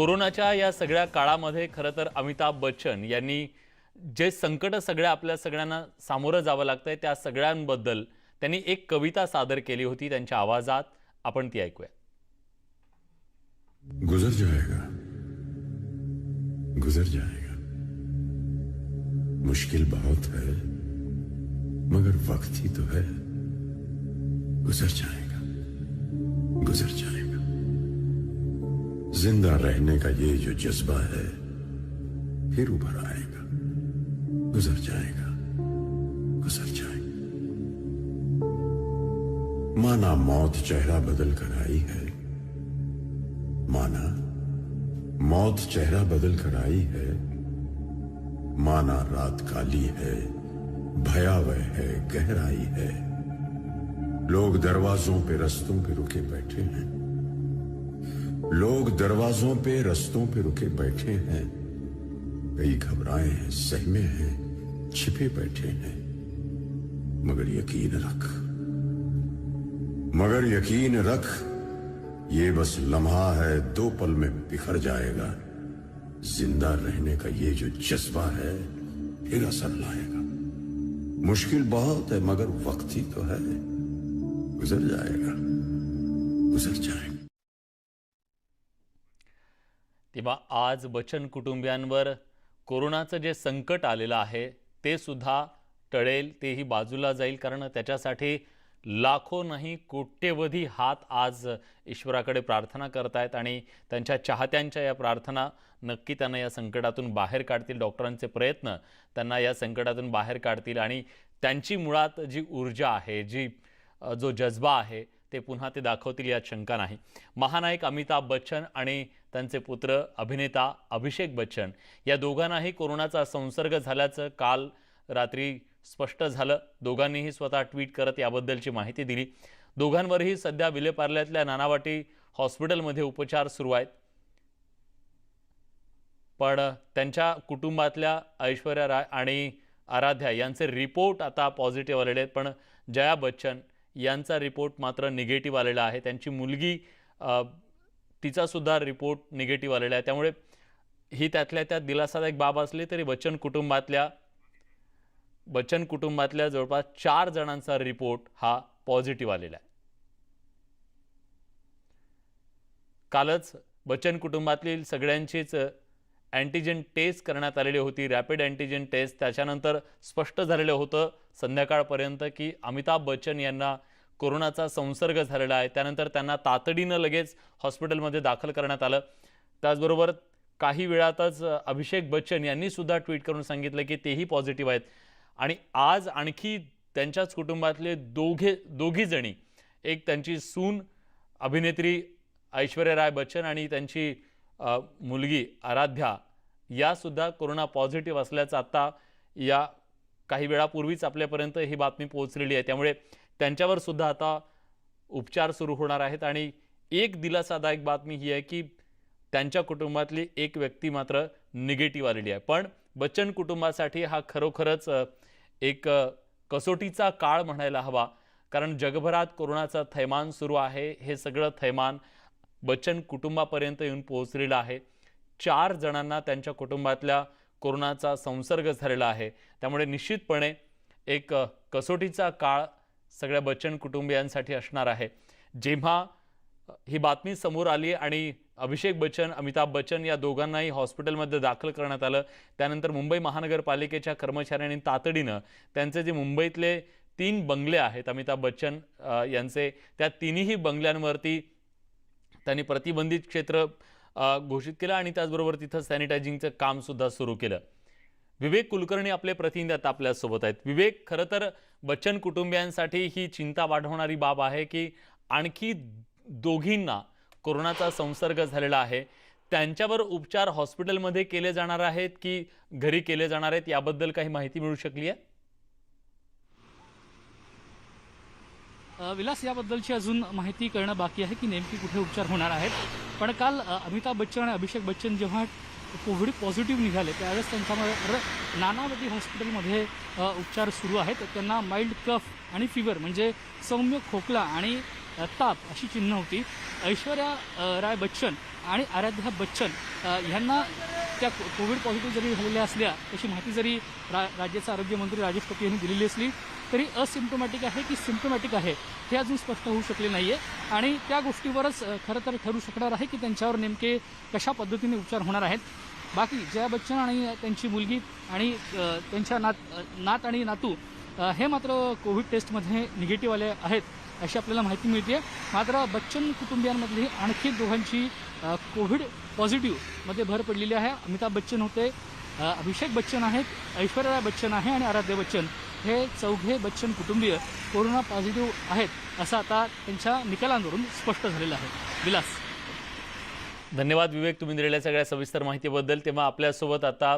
कोरोनाच्या या सगळ्या काळामध्ये खरं तर अमिताभ बच्चन यांनी जे संकट सगळ्या आपल्या सगळ्यांना सामोरं जावं लागतंय त्या सगळ्यांबद्दल त्यांनी एक कविता सादर केली होती त्यांच्या आवाजात. आपण ती ऐकूया. गुजर जाएगा. गुजर जाएगा. मुश्किल बहुत है मगर वक्त ही तो है. गुजर जाएगा. गुजर जाएगा. ज़िंदा रहने का ये जो जज्बा है, फिर उभर आएगा, गुजर जाएगा गुजर जाएगा। माना मौत चेहरा बदल कर आई है, माना मौत चेहरा बदल कर आई है, माना रात काली है, भयावह है, गहराई है, लोग दरवाजों पे, रस्तों पे रुके बैठे हैं। लोग दरवाजों पे, रस्तों पे रुके बैठे हैं। कई घबराए हैं, सहमे हैं, छिपे बैठे हैं। मगर यकीन रख, मगर यकीन रख, ये बस लम्हा है, दो पल में बिखर जाएगा। ज़िंदा रहने का ये जो जज्बा है, फिर असर लाएगा। मुश्किल बहुत है, मगर वक्त ही तो है। गुजर जाएगा गुजर जाएगा। तेव्हा आज बच्चन कुटुंबियांवर कोरोनाचं जे संकट आलेलं आहे ते सुद्धा टळेल तेही बाजूला जाईल. कारण त्याच्यासाठी लाखो नाही कोट्यवधी हात आज ईश्वराकडे प्रार्थना करतायत आणि त्यांच्या चाहत्यांच्या या प्रार्थना नक्की त्यांना या संकटातून बाहेर काढतील. डॉक्टरांचे प्रयत्न त्यांना या संकटातून बाहेर काढतील आणि त्यांची मुळात जी ऊर्जा आहे जी जो जज्बा आहे ते पुन्हा ते दाखवतील यात शंका नाही. महानायक अमिताभ बच्चन आणि त्यांचे पुत्र अभिनेता अभिषेक बच्चन या दोघांनाही कोरोनाचा संसर्ग झाल्याचं काल रात्री स्पष्ट झालं. दोघांनीही स्वतः ट्विट करत याबद्दलची माहिती दिली. दोघांवरही सध्या विलेपार्ल्यातल्या नानावाटी हॉस्पिटलमध्ये उपचार सुरू आहेत. पण त्यांच्या कुटुंबातल्या ऐश्वर्या राय आणि आराध्या यांचे रिपोर्ट आता पॉझिटिव्ह आलेले आहेत. पण जया बच्चन यांचा रिपोर्ट मात्र निगेटिव्ह आलेला आहे. त्यांची मुलगी तिचासुद्धा रिपोर्ट निगेटिव्ह आलेला आहे. त्यामुळे ही त्यातल्या त्यात दिलासादायक बाब असली तरी बच्चन कुटुंबातल्या बच्चन कुटुंबातल्या जवळपास चार जणांचा रिपोर्ट हा पॉझिटिव्ह आलेला आहे. कालच बच्चन कुटुंबातील सगळ्यांचीच अँटीजन टेस्ट करण्यात आलेली होती. रॅपिड अँटीजन टेस्ट त्याच्यानंतर स्पष्ट झालेलं होतं संध्याकाळपर्यंत की अमिताभ बच्चन यांना कोरोनाचा संसर्ग झालेला आहे. त्यानंतर त्यांना तातडीनं लगेच हॉस्पिटलमध्ये दाखल करण्यात आलं. त्याचबरोबर काही वेळातच अभिषेक बच्चन यांनी सुद्धा ट्विट करून सांगितलं की तेही पॉझिटिव्ह आहेत. आणि आज आणखी त्यांच्याच कुटुंबातले दोघे दोघीजणी एक त्यांची सून अभिनेत्री ऐश्वर्या राय बच्चन आणि त्यांची मुलगी आराध्या यासुद्धा कोरोना पॉझिटिव्ह असल्याचं आत्ता या काही वेळापूर्वीच आपल्यापर्यंत ही बातमी पोहोचलेली आहे. त्यामुळे त्यांच्यावर सुद्धा आता उपचार सुरू होणार आहेत आणि एक दिलासादायक बातमी ही आहे की त्यांच्या कुटुंबातली एक व्यक्ती मात्र निगेटिव्ह आलेली आहे. पण बच्चन कुटुंबासाठी हा खरोखरच एक कसोटीचा काळ म्हणायला हवा. कारण जगभरात कोरोनाचं थैमान सुरू आहे. हे सगळं थैमान बच्चन कुटुंबापर्यंत येऊन पोहोचलेला आहे. चार जणांना त्यांच्या कुटुंबातल्या कोरोनाचा संसर्ग झालेला आहे. त्यामुळे निश्चितपणे एक कसोटीचा काळ सगळ्या बच्चन कुटुंबियांसाठी असणार आहे. जेव्हा ही बातमी समोर आली आणि अभिषेक बच्चन अमिताभ बच्चन या दोघांनाही हॉस्पिटलमध्ये दाखल करण्यात आलं त्यानंतर मुंबई महानगरपालिकेच्या कर्मचाऱ्यांनी तातडीनं त्यांचे जे मुंबईतले तीन बंगले आहेत अमिताभ बच्चन यांचे त्या तिन्ही बंगल्यांवरती त्यांनी प्रतिबंधित क्षेत्र घोषित केलं आणि त्याचबरोबर तिथं सॅनिटायझिंगचं कामसुद्धा सुरू केलं. विवेक कुलकर्णी आपले प्रतिनिधी आता आपल्यासोबत आहेत. विवेक खरं तर बच्चन कुटुंबियांसाठी ही चिंता वाढवणारी बाब आहे की आणखी दोघींना कोरोनाचा संसर्ग झालेला आहे. त्यांच्यावर उपचार हॉस्पिटलमध्ये केले जाणार आहेत की घरी केले जाणार आहेत याबद्दल काही माहिती मिळू शकली आहे? विलास याबद्दलची अजून माहिती करणं बाकी आहे की नेमकी कुठे उपचार होणार आहेत? पण काल अमिताभ बच्चन आणि अभिषेक बच्चन जेव्हा कोविड पॉझिटिव्ह निघाले त्यावेळेस त्यांच्यावर नानावती हॉस्पिटलमध्ये उपचार सुरू आहेत. त्यांना माइल्ड कफ आणि फिवर म्हणजे सौम्य खोकला आणि ताप अशी चिन्ह होती. ऐश्वर्या राय बच्चन आणि आराध्या बच्चन यांना ह्यांना त्या को- कोविड पॉझिटिव्ह जरी झालेल्या असल्या तशी माहिती जरी रा राज्याचे आरोग्यमंत्री राजेश टोपे यांनी दिलेली असली तरी असिम्टोमॅटिक आहे की सिम्टोमॅटिक आहे हे अजून स्पष्ट होऊ शकले नाही आहे आणि त्या गोष्टीवरच खरं तर ठरू शकणार आहे की त्यांच्यावर नेमके कशा पद्धतीने उपचार होणार आहेत. बाकी जया बच्चन आणि त्यांची मुलगी आणि त्यांच्या नात नात आणि नातू हे मात्र कोविड टेस्टमध्ये निगेटिव्ह आले आहेत. अशी आपल्याला माहिती मिळते. मात्र बच्चन कुटुंबियांमधली आणखी दोघांची कोविड पॉझिटिव्हमध्ये भर पडलेली आहे. अमिताभ बच्चन होते. अभिषेक बच्चन आहेत. ऐश्वर्या बच्चन आहे आणि आराध्य बच्चन. हे चौघे बच्चन कुटुंबीय कोरोना पॉझिटिव्ह आहेत असं आता त्यांच्या निकालांवरून स्पष्ट झालेलं आहे. विलास. धन्यवाद विवेक तुम्ही दिलेल्या सगळ्या सविस्तर माहितीबद्दल. तेव्हा आपल्यासोबत आता